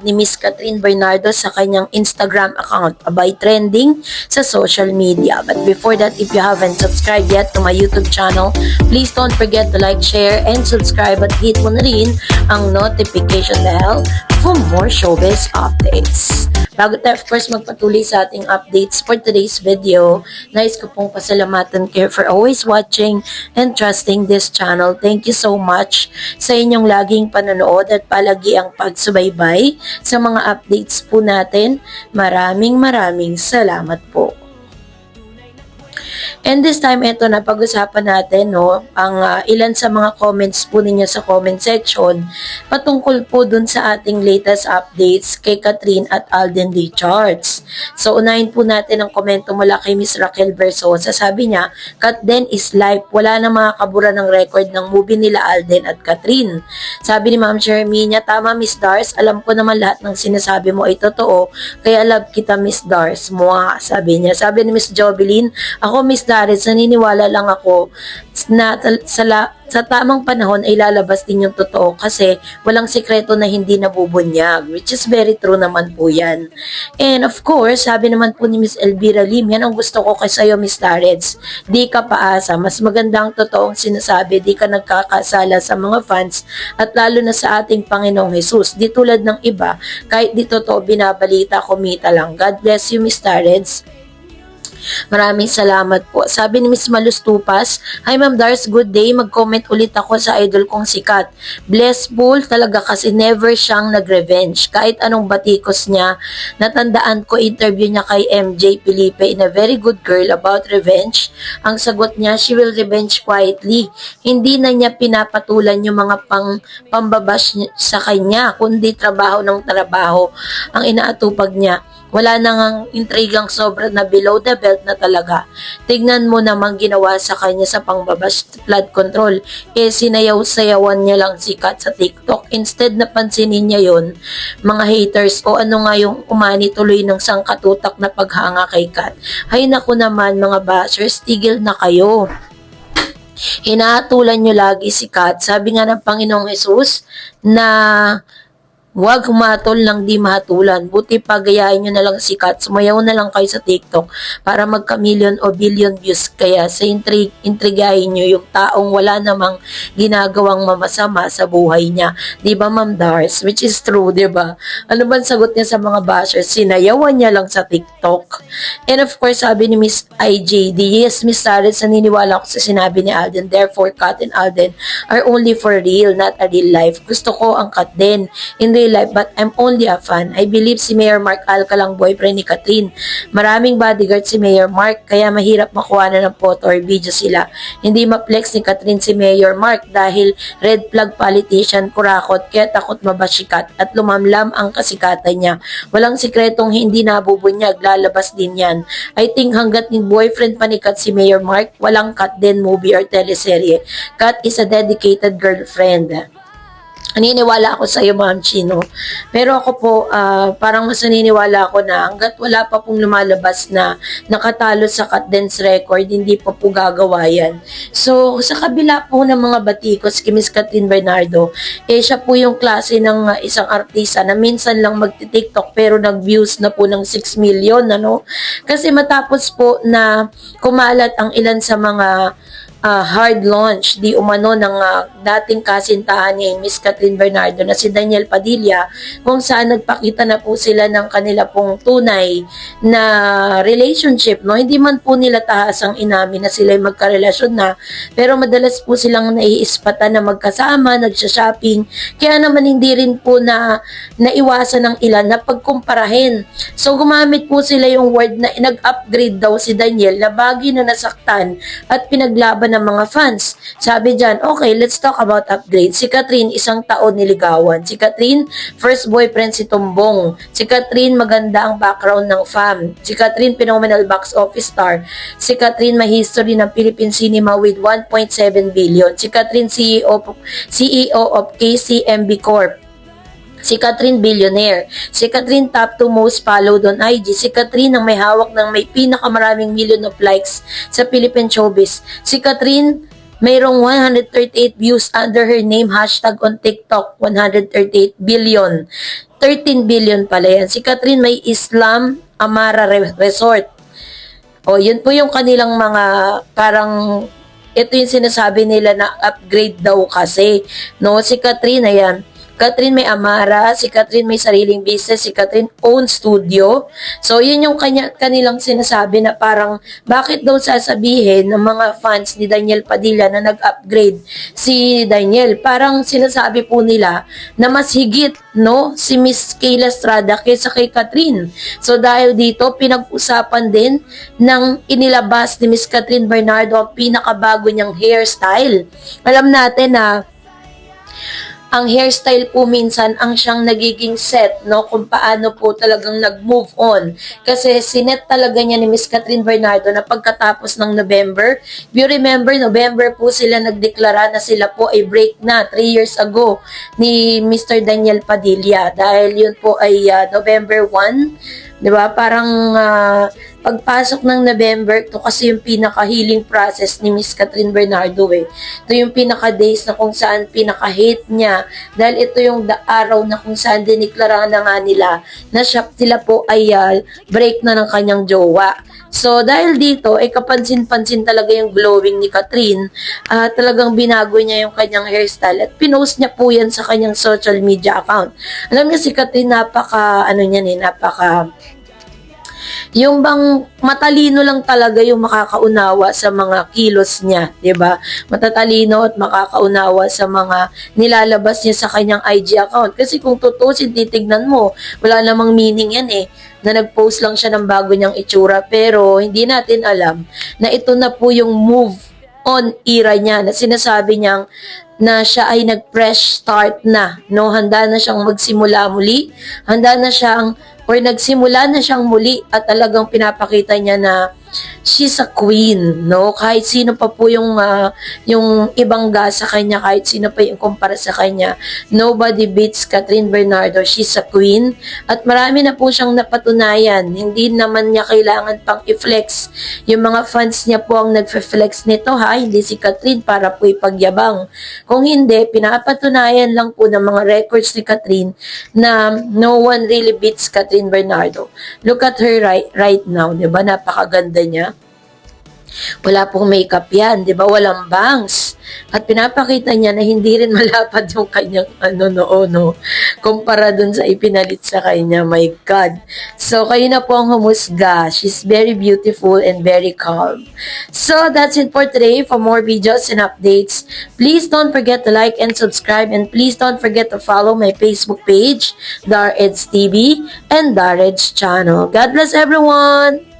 ni Miss Catherine Bernardo sa kanyang Instagram account abay trending sa social media. But before that, if you haven't subscribed yet to my YouTube channel, please don't forget to like, share, and subscribe at hit mo na rin ang notification bell for more showbiz updates. Bago tayo, of course, magpatuloy sa ating updates for today's video, nais ko pong pasalamatan kayo for always watching and trusting this channel. Thank you so much sa inyong laging panonood at palagi ang pagsubaybay sa mga updates po natin. Maraming maraming salamat po. And this time, ito na pag-usapan natin, no, ang ah, ilan sa mga comments po ninyo sa comment section patungkol po dun sa ating latest updates kay Catherine at Alden Richards. So, unahin po natin ang komento mula kay Miss Raquel Versosa. Sabi niya, Kat then is life. Wala na mga kabura ng record ng movie nila Alden at Catherine. Sabi ni Ma'am Jereminia, tama Miss Dars, alam ko naman lahat ng sinasabi mo ay totoo, kaya love kita Miss Dars. Mua, sabi niya. Sabi ni Miss Jovelyn, ako Miss Dars, naniniwala lang ako na sa, la- sa tamang panahon ay lalabas din yung totoo kasi walang sikreto na hindi nabubunyag, which is very true naman po yan. And of course, sabi naman po ni Miss Elvira Lim, yan ang gusto ko kay sa'yo, Miss Tarets. Di ka paasa, mas maganda ang totoong sinasabi, di ka nagkakasala sa mga fans at lalo na sa ating Panginoong Jesus. Di tulad ng iba, kahit di totoo binabalita, kumita lang. God bless you, Miss Tarets. Maraming salamat po. Sabi ni Miss Malus Tupas, Hi Ma'am Dars, good day. Mag-comment ulit ako sa idol kong sikat. Blessful talaga kasi never siyang nag-revenge. Kahit anong batikos niya, natandaan ko interview niya kay MJ Felipe in a very good girl about revenge. Ang sagot niya, she will revenge quietly. Hindi na niya pinapatulan yung mga pang pambabash sa kanya, kundi trabaho ng trabaho ang inaatupag niya. Wala nang ang intrigang sobra na below the belt na talaga. Tignan mo naman ginawa sa kanya sa pangbabas flood control. Eh sinayaw-sayawan niya lang sikat sa TikTok. Instead na pansinin niya yon mga haters o ano nga yung umani tuloy ng sangkatutak na paghanga kay Kat. Hay naku naman mga bashers, tigil na kayo. Hinahatulan nyo lagi si Kat. Sabi nga ng Panginoong Jesus na Huwag humatol ng di mahatulan. Buti pagayain nyo na lang si Kat. Sumayaw na lang kayo sa TikTok para magka-million o billion views. Kaya sa intrig intrigahin nyo yung taong wala namang ginagawang mamasama sa buhay niya. Di ba, Ma'am Dars? Which is true, di ba? Ano ba sagot niya sa mga bashers? Sinayawan niya lang sa TikTok. And of course, sabi ni Miss IJD, yes, Miss Sarah, naniniwala ko sa sinabi ni Alden. Therefore, Kat and Alden are only for real, not a real life. Gusto ko ang Kat din in real life, but I'm only a fan. I believe si Mayor Mark Alca lang boyfriend ni Catherine. Maraming bodyguard si Mayor Mark, kaya mahirap makuha na ng photo or video sila. Hindi ma-flex ni Catherine si Mayor Mark dahil red flag politician, kurakot, kaya takot mabasikat at lumamlam ang kasikatan niya. Walang sikretong hindi nabubunyag, lalabas din yan. I think hanggat ni boyfriend pa ni Kat si Mayor Mark, walang Kat din movie or teleserye. Kat is a dedicated girlfriend. Naniniwala ako sa iyo, Ma'am Chino. Pero ako po, ah, parang mas naniniwala ako na hanggat wala pa pong lumalabas na nakatalo sa cut dance record, hindi pa po gagawa yan. So, sa kabila po ng mga batikos kay Miss Catherine Bernardo, eh siya po yung klase ng ah, isang artista na minsan lang magti-TikTok pero nag-views na po ng 6 million, ano? Kasi matapos po na kumalat ang ilan sa mga ah, hard launch di umano ng ah, dating kasintahan ni Miss Catherine Bernardo na si Daniel Padilla kung saan nagpakita na po sila ng kanila pong tunay na relationship no? Hindi man po nila tahasang inamin na sila magkarelasyon na pero madalas po silang naiispatan na magkasama nagsha-shopping. Kaya naman hindi rin po na naiwasan ng ilan na pagkumparahin. So gumamit po sila yung word na nag-upgrade daw si Daniel na bagay na nasaktan at pinaglaban ng mga fans. Sabi dyan, okay, let's talk about upgrade. Si Catherine, isang taon niligawan. Si Catherine, first boyfriend si Tumbong. Si Catherine, maganda ang background ng fam. Si Catherine, phenomenal box office star. Si Catherine, may history ng Philippine cinema with 1.7 billion. Si Catherine, CEO, CEO of KCMB Corp. Si Catherine Billionaire. Si Catherine top 2 most followed on IG. Si Catherine ang may hawak ng may pinakamaraming million of likes sa Philippine showbiz. Si Catherine mayroong 138 views under her name hashtag on TikTok 138 billion. 13 billion pala yan. Si Catherine may Islam Amara Re- Resort. O, yun po yung kanilang mga parang ito yung sinasabi nila na upgrade daw kasi. No, si Catherine, ayan. Catherine may Amara, si Catherine may sariling business, si Catherine own studio. So, yun yung kanya, kanilang sinasabi na parang bakit daw sasabihin ng mga fans ni Daniel Padilla na nag-upgrade si Daniel. Parang sinasabi po nila na mas higit no si Miss Kayla Estrada kaysa kay Catherine. So, dahil dito, pinag-usapan din ng inilabas ni Miss Catherine Bernardo ang pinakabago niyang hairstyle. Alam natin na ang hairstyle po minsan ang siyang nagiging set, no? Kung paano po talagang nag-move on. Kasi sinet talaga niya ni Miss Catherine Bernardo na pagkatapos ng November, you remember, November po sila nagdeklara na sila po ay break na 3 years ago ni Mr. Daniel Padilla. Dahil yun po ay ah, November 1, di ba? Parang ah, pagpasok ng November, to kasi yung pinaka-healing process ni Miss Catherine Bernardo eh. Ito yung pinaka-days na kung saan pinaka-hate niya. Dahil ito yung araw na kung saan diniklara na nga nila na siya, sila po ay ah, break na ng kanyang jowa. So, dahil dito, ay kapansin-pansin talaga yung glowing ni Catherine. ah, talagang binago niya yung kanyang hairstyle at pinost niya po yan sa kanyang social media account. Alam niyo si Catherine, napaka, ano niya eh, napaka yung bang matalino lang talaga yung makakaunawa sa mga kilos niya, 'di ba? Matatalino at makakaunawa sa mga nilalabas niya sa kanyang IG account. Kasi kung tutusin titignan mo, wala namang meaning 'yan eh na nag-post lang siya ng bago niyang itsura pero hindi natin alam na ito na po yung move on era niya na sinasabi niyang na siya ay nag-fresh start na, no? Handa na siyang magsimula muli, handa na siyang or nagsimula na siyang muli at talagang pinapakita niya na she's a queen, no? Kahit sino pa po yung ah, yung ibangga sa kanya, kahit sino pa yung kumpara sa kanya, nobody beats Catherine Bernardo. She's a queen at marami na po siyang napatunayan. Hindi naman niya kailangan pang i-flex. Yung mga fans niya po ang nagfe-flex nito ha, hindi si Catherine para po ipagyabang. Kung hindi, pinapatunayan lang po ng mga records ni Catherine na no one really beats Catherine Bernardo. Look at her right, right now, di ba? Napakaganda niya. Wala pong makeup yan, di ba? Walang bangs. At pinapakita niya na hindi rin malapad yung kanyang ano no, no. Kumpara dun sa ipinalit sa kanya. My God. So, kayo na po ang humusga. She's very beautiful and very calm. So, that's it for today. For more videos and updates, please don't forget to like and subscribe and please don't forget to follow my Facebook page, Dar Eds TV and Dar Eds channel. God bless everyone!